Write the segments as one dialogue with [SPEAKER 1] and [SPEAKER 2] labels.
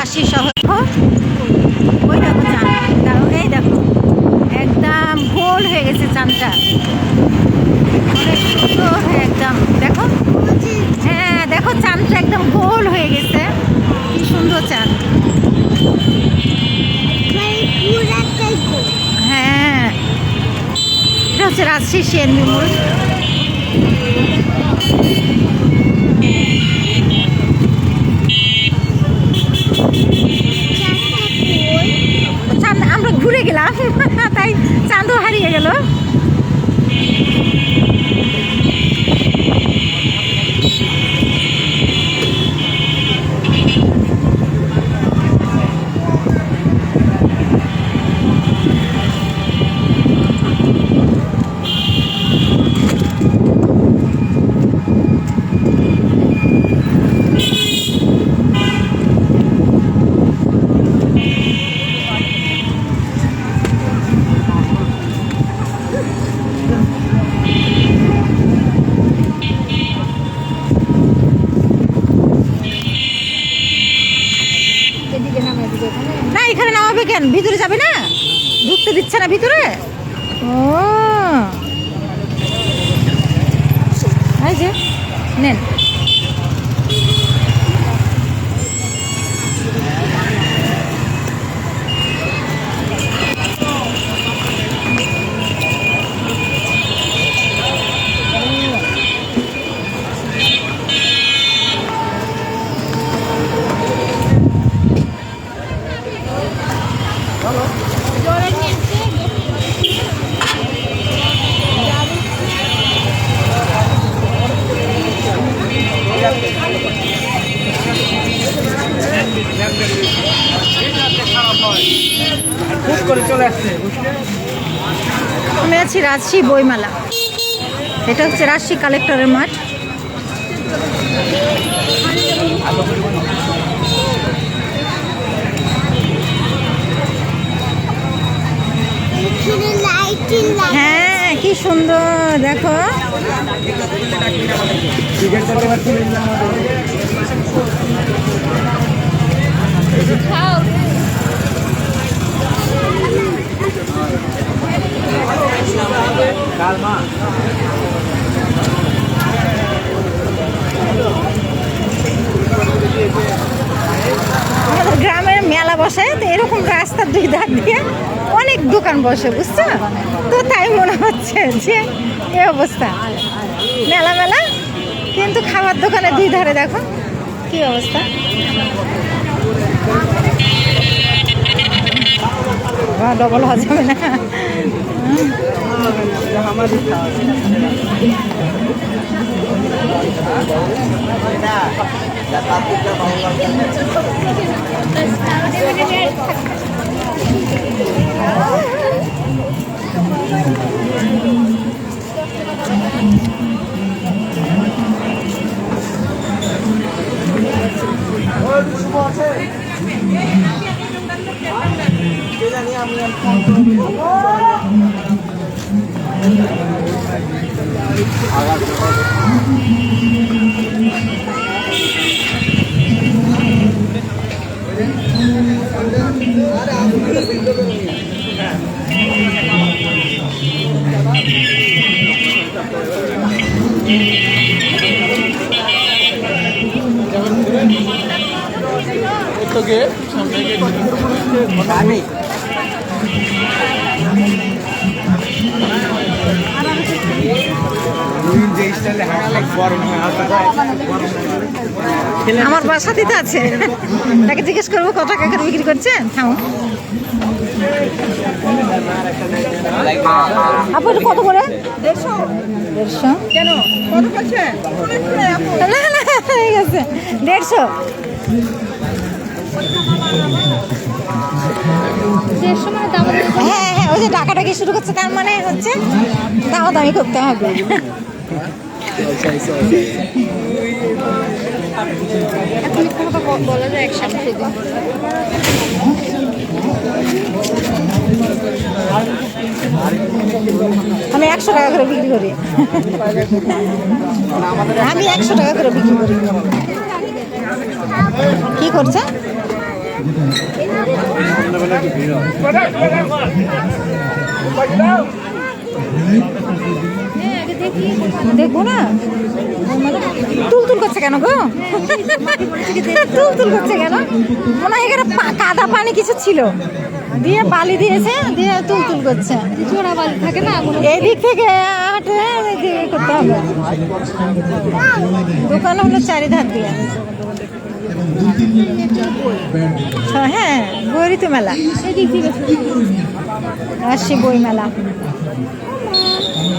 [SPEAKER 1] রাশি শহর। ওই দেখো চাঁদ। দেখো, এই দেখো একদম গোল হয়ে গেছে চাঁদটা। অনেক সুন্দর একদম দেখো? হ্যাঁ দেখো চাঁদটা একদম গোল হয়ে গেছে। কি সুন্দর চাঁদ। হ্যাঁ এটা হচ্ছে রাজশাহী মোড় নেন রাজশাহী বইমেলা। এটা হচ্ছে রাজশাহী কালেক্টরের মাঠ। হ্যাঁ কি সুন্দর দেখো।
[SPEAKER 2] টিকিট
[SPEAKER 1] গ্রামের মেলা বসে, তো এরকম রাস্তার দুই ধার দিয়ে অনেক দোকান বসে, বুঝছ? তো তাই মনে হচ্ছে যে এই অবস্থা। মেলা মেলা, কিন্তু খাবার দোকানে দুই ধারে দেখো, কি অবস্থা? ডবল হওয়া যাবে না
[SPEAKER 2] আমাদের আমি
[SPEAKER 1] বাসা দিতে আছে। তাকে জিজ্ঞেস করব কত টাকা করে বিক্রি করছেন থামো। আপু এটা কত করে? দেড়শো। দেড়শো। কেন? কত করছে না না ঠিক আছে দেড়শো। হ্যাঁ হ্যাঁ ওই যে টাকাটাকি শুরু করছে তার মানে হচ্ছে দামাদামি করতে হবে। একসাথে আমি একশো টাকা করে বিক্রি করি। আমি একশো টাকা করে বিক্রি করি। কি করছে? দেখব না? মানে তুল তুল করছে কেন গো? তুল তুল করছে কেন? মনে হয় এখানে কাদা পানি কিছু ছিল। দিয়ে বালি দিয়েছে, দিয়ে তুল তুল করছে।
[SPEAKER 3] চোরা বালি থাকে না?
[SPEAKER 1] এদিক থেকে হাঁটে করতে হবে। দোকান হলো চারিধার দিয়ে। হ্যাঁ গৌরিত মেলা।
[SPEAKER 3] এদিক থেকে।
[SPEAKER 1] বই মেলা।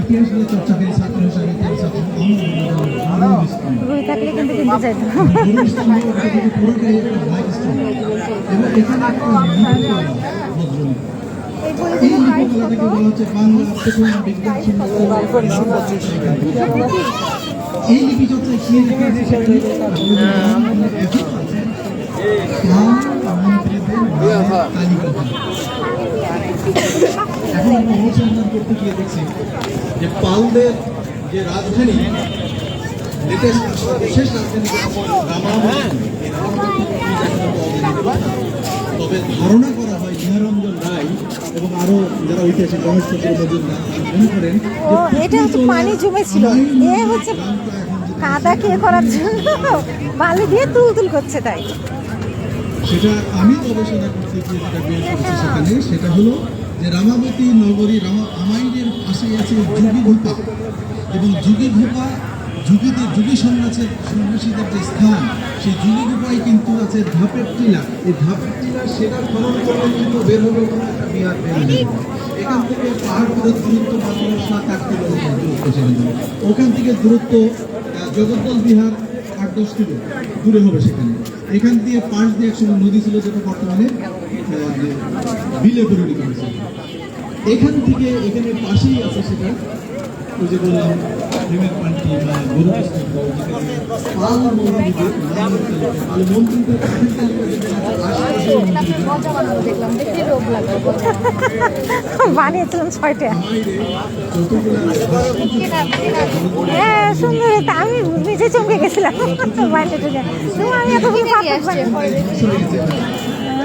[SPEAKER 2] ইতিহাস নিয়ে চর্চা করি ছাত্র হিসাবে ইতিহাস।
[SPEAKER 1] রুই থাকলে কিন্তু কিনতে চাইতো।
[SPEAKER 2] এই লিপিগুলো থেকে বলা হচ্ছে বাংলা প্রথম বিজ্ঞান সম্পর্ক এই লিপি চর্চায় কি তালিকা আমরা অনুসন্ধান করতে গিয়ে দেখছি। যে পালদের যে রাজধানী লেটেস্ট শেষ রাজধানী তবে ধারণা করা হয় নিহারঞ্জন রায় এবং আরও যারা ঐতিহাসিক রমেশ চন্দ্র মজুমদার মনে করেন
[SPEAKER 1] এটা হচ্ছে পানি জমেছিল। এ হচ্ছে কাদা খেয়ে করার জন্য বালি দিয়ে তুল তুল করছে তাই।
[SPEAKER 2] সেটা আমি গবেষণা করতে গিয়ে যেটা বের করেছি সেখানে সেটা হলো যে রামাবতী নগরী রামা আমাইনের পাশে আছে যুগী ঘোপা এবং যুগী ঘোপা যুগীদের যুগী সন্ন্যাসের সন্ন্যাসীদের যে স্থান, সেই যুগী ঘোপায় কিন্তু আছে ধাপের টিলা। এই ধাপের টিলা সেটা খনন করলে কিন্তু বের হবে এখান থেকে পাহাড় পুরো দূরত্ব মাত্র সাত আট কিলোমিটার দূরত্ব ওখান থেকে দূরত্ব জগদ্দল বিহার আট দশ কিলো দূরে হবে সেখানে। এখান দিয়ে পাশ দিয়ে একসময় নদী ছিল যেটা বর্তমানে বিলে পরিণত হয়েছে। এখান থেকে এখানে পাশেই আছে সেটা। ওই যে বললাম পান্টি বা গরু পাল
[SPEAKER 1] বানিয়েছিলাম ছয়টা। হ্যাঁ সুন্দর আমি নিজে চমকে গেছিলাম। আমি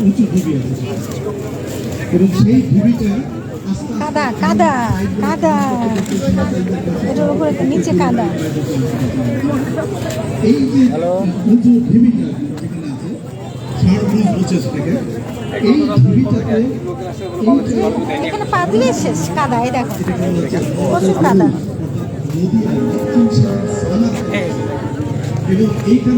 [SPEAKER 2] উঁচু ঢিবি আছে এবং সেই ঢিবিটা আস্তে আস্তে
[SPEAKER 1] কাদা কাদা কাদা। এটার উপরে নিচে কাদা।
[SPEAKER 2] এই যে উঁচু ঢিবিটা যেখানে আছে ষাট ব্রিজ এই ঢিবিটাতে
[SPEAKER 1] এখানে পা দিলেই শেষ কাদা এই দেখো। প্রচুর কাদা।
[SPEAKER 2] এবং এইখান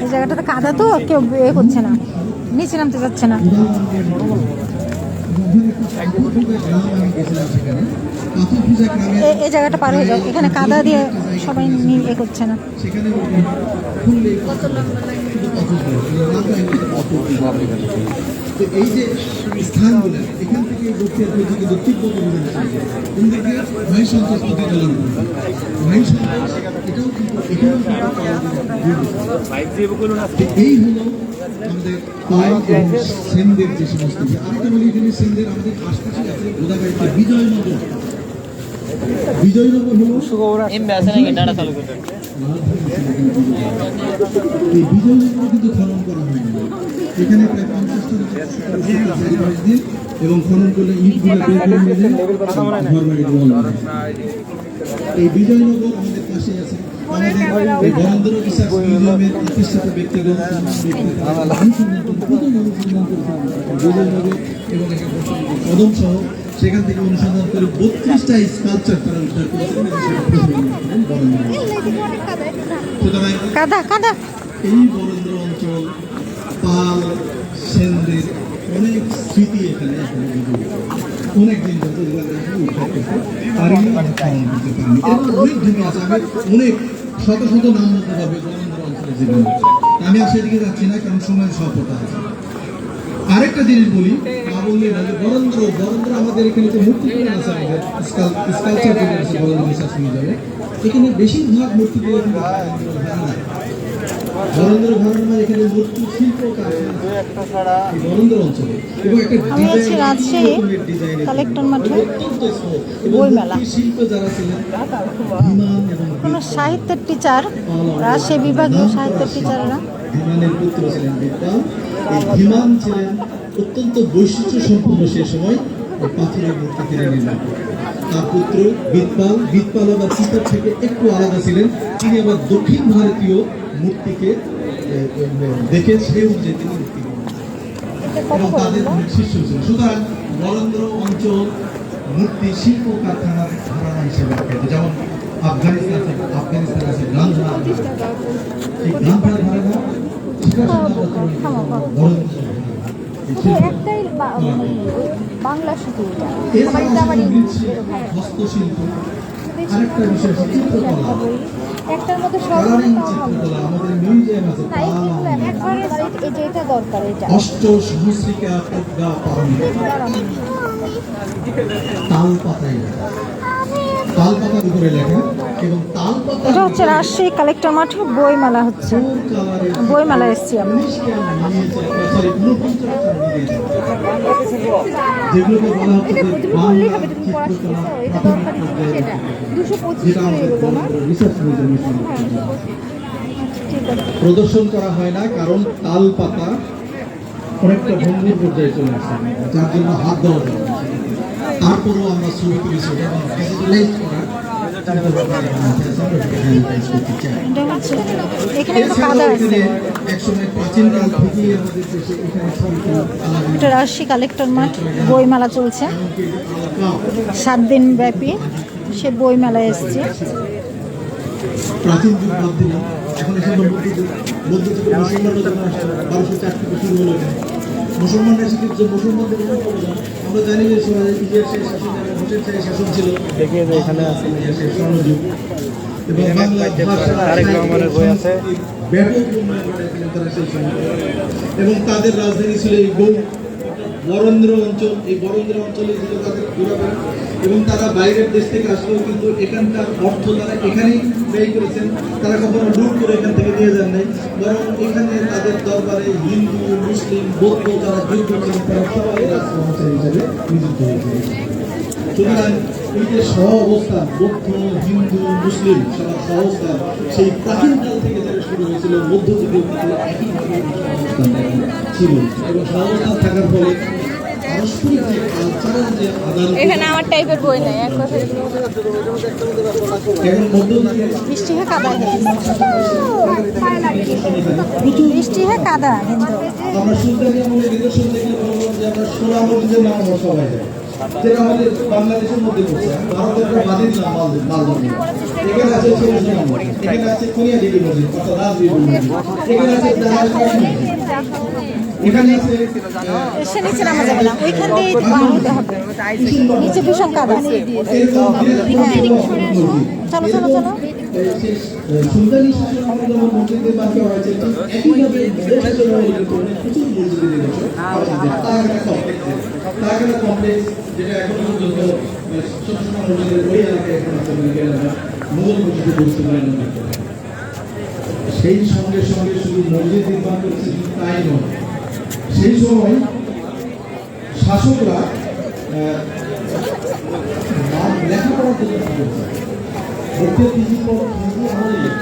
[SPEAKER 1] এই জায়গাটাতে কাদা তো কেউ এ করছে না। নিচে নামতে যাচ্ছে না। এই জায়গাটা পার হয়ে যাও। এখানে কাদা দিয়ে সবাই এ করছে না।
[SPEAKER 2] সেখানে তো এই যে স্থানগুলো, এখান থেকে দক্ষিণ দিকে কিন্তু তিব্বত অভিযান এসেছে কোন দিকে সন্তোষ নদী দলন সন্তোষ এটাও কিন্তু, এখানেও। এই হলো আমাদের যে সমস্ত আরেকটা বলি এখানে সেনদের আমাদের আশপাশে আছে গোদাবাড়িতে বিজয়নগর। বিজয়নগর হলো এই বিজয়নগর কিন্তু খনন করা হয়নি। এখানে প্রায় পঞ্চাশটা এবং খনন করলে ইটগুলো এই বিজয়নগর আমাদের পাশেই আছে। বরেন্দ্র রিসার্চ মিউজিয়ামের প্রতিষ্ঠাতা ব্যক্তিগণ এবং কদম সহ সেখান থেকে অনুসন্ধান করে বত্রিশটা স্কালচার তারা উদ্ধার করেছেন সুতরাং এই বরেন্দ্র অঞ্চল পাল সেনদের অনেক স্মৃতি এখানে। অনেক দিন ধরে এরকম অনেক জমি আছে আমি অনেক শত শত নাম বলতে হবে আমি আর সেদিকে যাচ্ছি না, কারণ সময়ের স্বল্পতা আছে। আরেকটা জিনিস বলি বরেন্দ্র বরেন্দ্র আমাদের এখানে যে মূর্তি আছে বরেন্দ্র রিসার্চ মিউজিয়ামে এখানে বেশিরভাগ মূর্তি এখানে মূর্তি শিল্প অঞ্চলে এবং একটা
[SPEAKER 1] আমি আছি রাজশাহী কালেক্টর মাঠে
[SPEAKER 2] অত্যন্ত স্মুথ এবং
[SPEAKER 1] বই মেলা।
[SPEAKER 2] মূর্তি শিল্প যারা ছিলেন
[SPEAKER 1] কোনো সাহিত্যের টিচার রাজশাহী বিভাগীয় সাহিত্যের টিচাররা
[SPEAKER 2] বিমানের পুত্র ছিলেন বিদ্যান এই বিমান ছিলেন অত্যন্ত বৈশিষ্ট্য সে সময়। পাথরের মূর্তি করেন। তার পুত্র বিদপাল বিদপাল আবার থেকে একটু আলাদা ছিলেন। তিনি আবার দক্ষিণ ভারতীয় মূর্তিকে দেখে সেই অনুযায়ী তিনি মূর্তি এবং তাদের শিষ্য ছিল। সুতরাং বরেন্দ্র অঞ্চল মূর্তি শিল্প কারখানার ধারণা হিসেবে আখ্যায়িত। যেমন আফগানিস্তান থেকে আফগানিস্তান আছে গান্ধা এই গান্ধা ধারণা
[SPEAKER 3] একটাই বা- মানে বাংলা শুধু
[SPEAKER 2] হস্তশিল্প। আরেকটা বিষয় চিত্রকলা।
[SPEAKER 3] একটার মধ্যে সব
[SPEAKER 2] কালারিং চিত্রকলা আমাদের মিউজিয়াম আছে।
[SPEAKER 3] না এইগুলো একবারে এই যে এটা দরকার এটা।
[SPEAKER 2] অষ্ট সহস্রিকা প্রজ্ঞা পারমিতা তাল পাতায় লেখা। তাল পাতার উপরে লেখা এবং তাল পাতা
[SPEAKER 1] এটা হচ্ছে রাজশাহী কালেক্টর মাঠে বই মেলা হচ্ছে। বই মেলা এসছি আমি।
[SPEAKER 2] যেগুলোকে বলা হচ্ছে যে
[SPEAKER 3] তুমি
[SPEAKER 2] বাংলা
[SPEAKER 3] বললেই হবে তুমি পড়া
[SPEAKER 2] চিত্রকলা
[SPEAKER 3] শিখেছো এটা
[SPEAKER 2] প্রাথমিক
[SPEAKER 3] দরকারি জিনিস
[SPEAKER 2] পর্যায়ে
[SPEAKER 3] এটা। দুশো পঁচিশ
[SPEAKER 2] যেটা
[SPEAKER 3] করে
[SPEAKER 2] আমাদের
[SPEAKER 3] এগুলো না?
[SPEAKER 2] রিসার্চ মিউজিয়ামের সঙ্গে
[SPEAKER 3] ঠিক আছে।
[SPEAKER 2] প্রদর্শন করা হয় না কারণ তাল পাতা অনেকটা ভঙ্গুর পর্যায়ে চলে আসে যার জন্য হাত দেওয়া না। তারপরেও আমরা ছবি তুলেছি।
[SPEAKER 1] এটা কালেক্টর মাঠ বই মেলা চলছে। সাত দিন ব্যাপী সে বই মেলায় এসছে।
[SPEAKER 2] প্রাচীন যুগ বাদ দিলাম। এখন এসে মধ্যযুগ মুসলমানরা যখন আসলো বারোশো চার শুরু হলো এখানে। মুসলমানরা এসে যে মুসলমানদের আমরা জানি যে ইন্ডিয়ার সেই শাসন হোসেন শাহী শাসন ছিল
[SPEAKER 4] এখানে আছে।
[SPEAKER 2] এবং তাদের রাজধানী ছিল এই গৌ বরেন্দ্র অঞ্চল, এই বরেন্দ্র অঞ্চলে তাদের ঘোরাফেরা এবং তারা বাইরের দেশ থেকে আসলেও কিন্তু এখানকার অর্থ তারা এখানেই ব্যয় করেছেন। তারা কখনো লুট করে এখান থেকে নিয়ে যান নাই। বরং এখানে তাদের দরবারে হিন্দু, মুসলিম, বৌদ্ধ যারা যুদ্ধ করেন তারা সবাই রাষ্ট্রভাষা হিসেবে নিযুক্ত হয়েছিল সুতরাং এই যে সহ অবস্থান বৌদ্ধ হিন্দু মুসলিম সবার সহ অবস্থান সেই প্রাচীনকাল থেকে যেটা শুরু হয়েছিল মধ্যযুগেও কিন্তু একইভাবে ছিল। এবং সহাবস্থান থাকার ফলে
[SPEAKER 3] এখানে আমার টাইপের বই নাই এক কথা
[SPEAKER 2] এখন মধ্যযুগে
[SPEAKER 1] বৃষ্টি হয়ে কাদা হয়ে। বৃষ্টি হয়ে কাদা কিন্তু
[SPEAKER 2] আমরা যেটা আমাদের বাংলাদেশের মধ্যে পড়ছে ভারতের বাদির নাম মালদ্বীপ এখানে আছে ছোট সোনা এখানে আছে কোনিয়া দেবী মন্দির অর্থাৎ রাজবীর মন্দির। এখানে আছে এখানে আছে
[SPEAKER 1] এসে নিচে নামা যাবে না। ওইখান দিয়ে পার হতে হবে নিচে ভীষণ কাদা।
[SPEAKER 2] মসজিদ
[SPEAKER 1] চলো চলো চলো।
[SPEAKER 2] সুলতানি শাসন একইভাবে প্রচুর যেটা এখনও পর্যন্ত মনে সেই সঙ্গে সঙ্গে শুধু মসজিদ নির্মাণ করেছে তাই নয় সেই সময় শাসকরা আহ, নাম লেখাপড়ার জন্য কি করছে দেখতে কিছু পর কিন্তু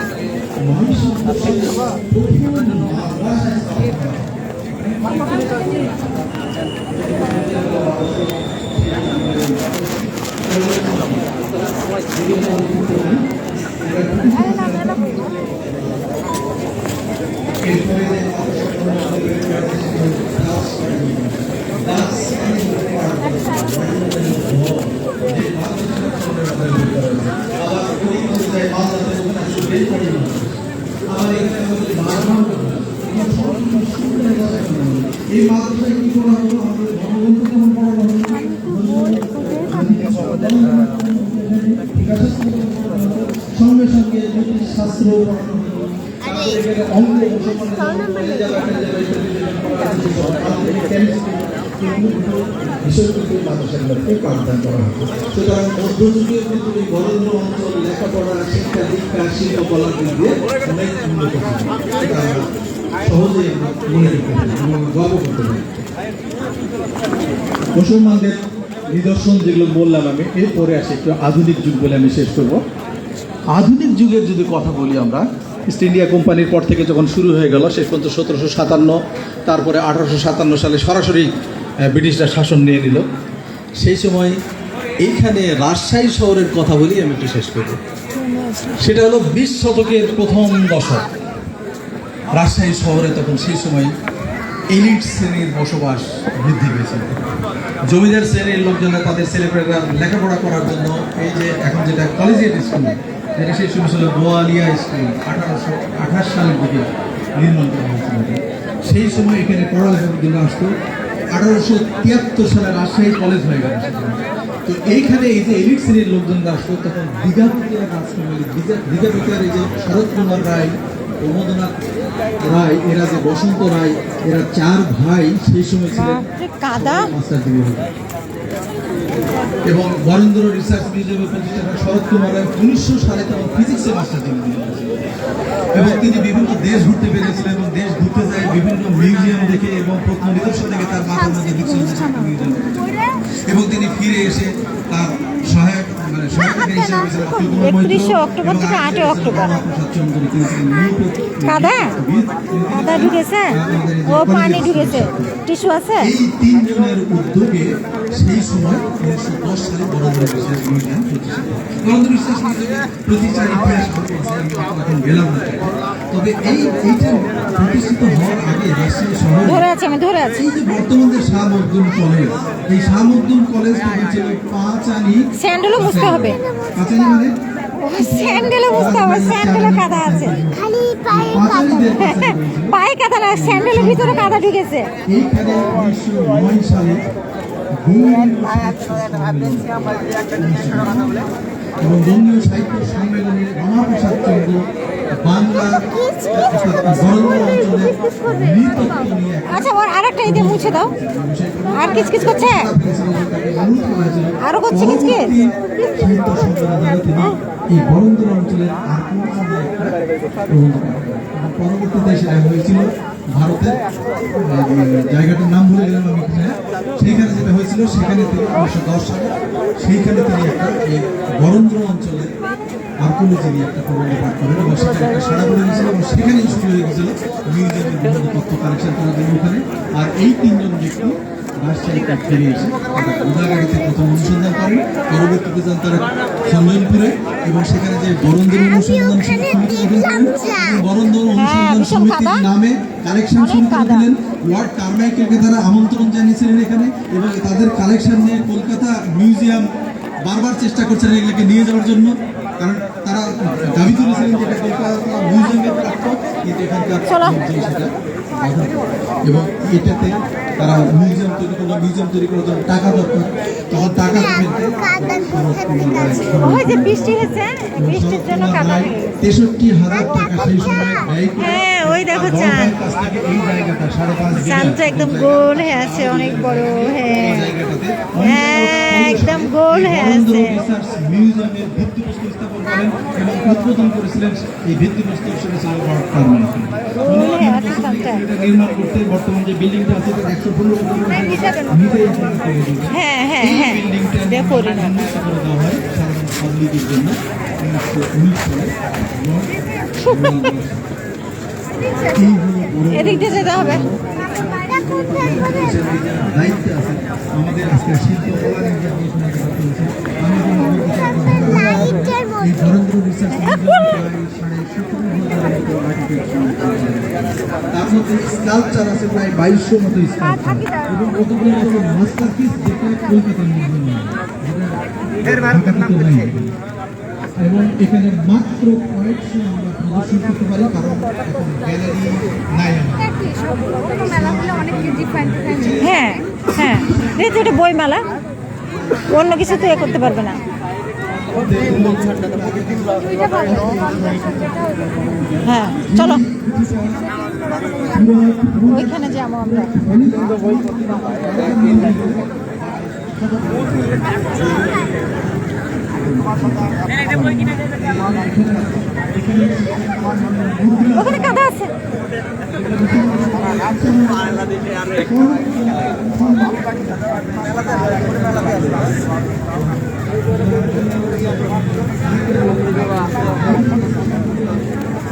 [SPEAKER 2] আমাদের মানুষ এই মাদ্রাসায় কি করা হলো আমাদের বঙ্গবন্ধু যেমন পড়ানো হলো সঙ্গে সঙ্গে জ্যোতিষ শাস্ত্র পড়ানো হলো। তারপরে এখানে অঙ্ক মুসলমানদের রেজাল্ট একটা রেজাল্ট একটা রেজাল্ট পড়ানো হলো। আমাদের মনে মুসলমানদের নিদর্শন যেগুলো বললাম আমি, এরপরে আসি একটু আধুনিক যুগ বলে আমি শেষ করব। আধুনিক যুগের যদি কথা বলি আমরা ইস্ট ইন্ডিয়া কোম্পানির পর থেকে যখন শুরু হয়ে গেল, শেষ পর্যন্ত সতেরোশো সাতান্ন, তারপরে আঠারোশো সাতান্ন সালে সরাসরি ব্রিটিশরা শাসন নিয়ে নিল। সেই সময় এইখানে রাজশাহী শহরের কথা বলি, আমি একটু শেষ করব সেটা হলো বিশ শতকের প্রথম দশক। রাজশাহী শহরে তখন সেই সময় এলিট শ্রেণির বসবাস বৃদ্ধি পেয়েছে। জমিদার শ্রেণির লোকজনরা, তাদের ছেলেপেলেরা লেখাপড়া করার জন্য এই যে এখন যেটা কলেজিয়েট স্কুল, যেটা সেই সময় ছিল গোয়ালিয়া স্কুল, আঠারোশো আঠাশ সালের দিকে নির্মাণ করা হয়েছিল। সেই সময় এখানে পড়ালেখার জন্য আসতো। আঠারোশো তিয়াত্তর সালে রাজশাহী কলেজ হয়ে গেল তো এইখানে এই যে এলিট শ্রেণির লোকজনরা আসতো তখন দীঘাপতিরা কাজ করবে দীঘাপতির এই যে শরৎ কুমার রায় প্রমোদনাথ রায় এরা যে বসন্ত রায় এরা চার ভাই সেই সময় ছিলেন মাস্টার ডিগ্রি এবং বরেন্দ্র রিসার্চ মিউজিয়ামের প্রতিষ্ঠাতা শরৎ কুমার রায় উনিশশো সালে তখন ফিজিক্সে মাস্টার ডিগ্রি এবং তিনি বিভিন্ন দেশ ঘুরতে পেরেছিলেন এবং দেশ ঘুরতে যায় বিভিন্ন মিউজিয়াম দেখে এবং থেকে তার মাথার মধ্যে বিচ্ছিন্ন এবং তিনি ফিরে এসে তার
[SPEAKER 1] 31 অক্টোবর থেকে 8 অক্টোবর। কাদা? কাদা ঢুকেছে? ও পানি ঢুকেছে। টিস্যু আছে?
[SPEAKER 2] এই তিনজনের উদ্যোগে সেই সময় উনিশশো দশ সালে বরেন্দ্র বিশ্বাস মিউজিয়াম বরেন্দ্র বিশ্বাস প্রতিষ্ঠার ইতিহাস গল্প আছে, আমি এখন গেলাম না। তবে এই এইটা প্রতিষ্ঠিত হওয়ার আগে রাজশাহী শহরে
[SPEAKER 1] ধরে আছে আমি ধরে আছি।
[SPEAKER 2] এই যে বর্তমান যে শাহ মখদুম কলেজ এই শাহ মখদুম কলেজ তখন ছিল পাঁচানি
[SPEAKER 1] স্যান্ডেলও মুছতে হবে। স্যান্ডেলও মুছতে হবে স্যান্ডেলও কাদা আছে।
[SPEAKER 3] খালি পায়ে
[SPEAKER 1] পায়ে কাদা না স্যান্ডেলের ভিতরে কাদা ঢুকেছে।
[SPEAKER 2] সালে এবং বঙ্গীয় সাহিত্য সম্মেলনে রমাপ্রসাদ চন্দ্র বাংলা অঞ্চলে
[SPEAKER 1] আচ্ছা ওর আরেকটা ইতে মুছে দাও। আর কিচ কিচ করছে। আরও করছে কিচ
[SPEAKER 2] এই বরেন্দ্র অঞ্চলের আর কোন পরবর্তীতে সেটা হয়েছিল ভারতের জায়গাটার নাম ভুলে গেলাম আমি সেইখানে যেটা হয়েছিল, সেখানে তিনি উনিশশো দশ সালে, সেইখানে তিনি একটা এই বরেন্দ্র অঞ্চলের আর্কোলজি নিয়ে একটা প্রবন্ধ পাঠ করেন এবং সেখানে একটা সারা পড়ে গেছিল এবং সেখানেই শুরু হয়ে গেছিল মিউজিয়ামের বিভিন্ন তথ্য কালেকশন করার জন্য ওখানে। আর এই তিনজন ব্যক্তি রাজশাহীতে ফিরে এসে তারা প্রথম অনুসন্ধান করেন পরবর্তীতে যান তারা এবং সেখানে যে বরন্দর অনুসন্ধান সমিতি গঠন করেন বরন্দর অনুসন্ধান সমিতির নামে কালেকশন শুরু করে। দিলেন ওয়ার্ড তারা আমন্ত্রণ জানিয়েছিলেন এখানে এবং তাদের কালেকশন নিয়ে কলকাতা মিউজিয়াম বারবার চেষ্টা করছেন এগুলোকে নিয়ে যাওয়ার জন্য কারণ তারা দাবি তুলেছিলেন যে এটা কলকাতা মিউজিয়ামের প্রাপ্য কিন্তু এখানকার সেটা। এবং এটাতে তারা মিউজিয়াম তৈরি করল মিউজিয়াম তৈরি করার জন্য টাকা দরকার তখন টাকা
[SPEAKER 1] হয়ে।
[SPEAKER 2] তেষট্টি হাজার টাকা সেই সময় ব্যয়
[SPEAKER 1] হ্যাঁ ওই দেখো
[SPEAKER 2] বিঘা
[SPEAKER 1] চাঁদটা একদম গোল হয়ে আছে অনেক বড় হ্যাঁ। হ্যাঁ, একদম গোল হয়ে আছে।
[SPEAKER 2] মিউজিয়ামের ভিত্তিপ্রস্তর স্থাপন করেন এবং উদ্বোধন করেছিলেন এই ভিত্তিপ্রস্তর হিসেবে ছিল
[SPEAKER 1] হয়ে।
[SPEAKER 2] এটা নির্মাণ করতে বর্তমান যে বিল্ডিংটা আছে এটা একশো পনেরো তৈরি করেছেন।
[SPEAKER 1] হ্যাঁ হ্যাঁ হ্যাঁ
[SPEAKER 2] বিল্ডিংটা
[SPEAKER 1] করি না
[SPEAKER 2] উন্নত করে দেওয়া হয় পাবলিকের জন্য
[SPEAKER 1] যেতে হবে
[SPEAKER 3] দায়িত্বে আছে আমাদের আজকে শিল্প নিয়ে আলোচনা করা চলছে আমি এবং অভিজ্ঞতা এই ধরেন্দ্র রিসার্চ প্রায় সাড়ে সতেরো হাজারের মতো architect স্কাল্পচার আছে প্রায় বাইশশো মতো স্কাল্পচার এবং কতগুলো আছে মাস্টারপিস যেটা কলকাতার মধ্যে। নয় যেটা ঢাকাতে তো নাই। এবং এখানে মাত্র কয়েকশো আমরা প্রদর্শন করতে পারি কারণ এখন গ্যালারি নাই
[SPEAKER 1] ডিফারেন্ট
[SPEAKER 2] হ্যাঁ হ্যাঁ এই তো এটা বইমেলা অন্য কিছু তো এ করতে পারবে না। হ্যাঁ চলো। ওইখানে যাব আমরা। কাদা আছে।
[SPEAKER 5] ভাই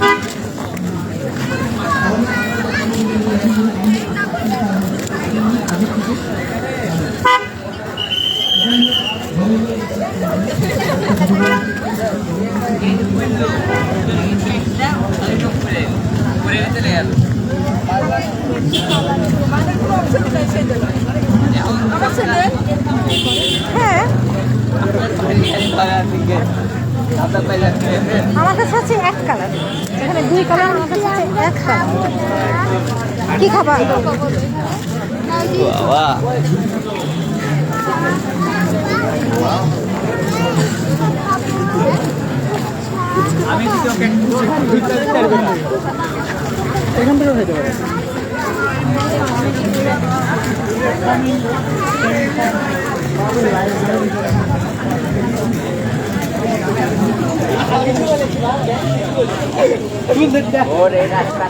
[SPEAKER 2] হ্যাঁ আমার কাছে এক কালার এখানে দুই কালার আমার কাছে এক কালার কি খাবার? বাবা আমি আমি ওরে রাস্তা